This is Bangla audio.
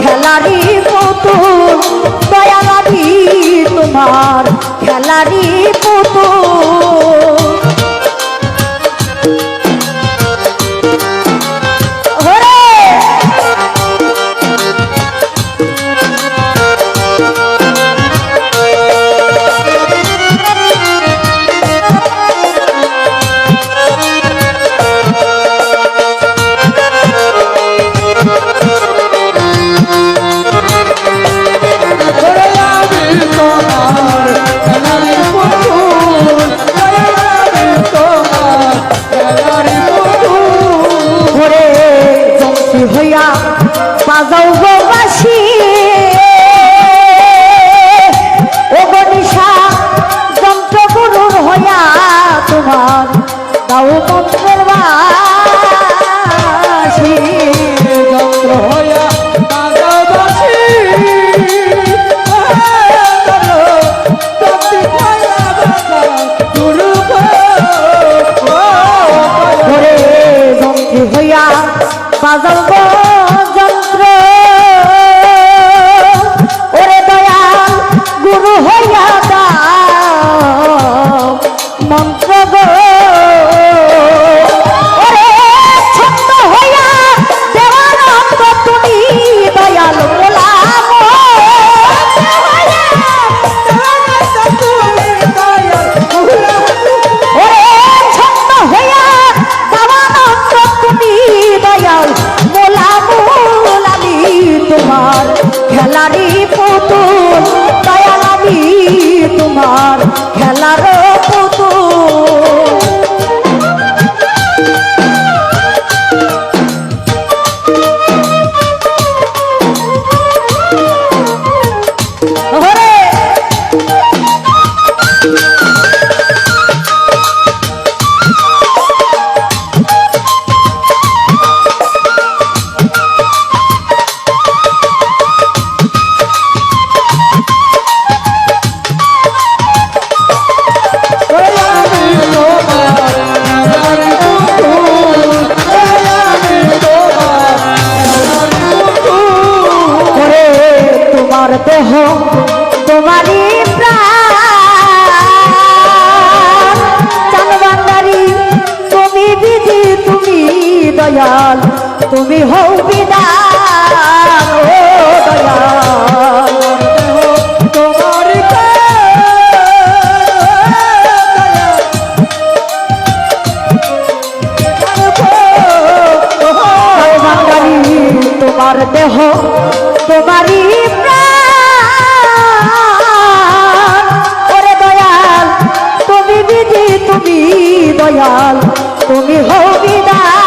খেলারি মতো বাজাও বাসি। ও গনিশা যন্ত্র গুরুর হইয়া তোমার গাও মন্ত্রের বাসি যন্ত্র হইয়া করতে হোক তোমারই প্রাণবান্ধারি তুমি বিধি তুমি দয়াল তুমি হও বিদান তোমার দেহ তোমারই থাকি দয়াল তুমি হবি দা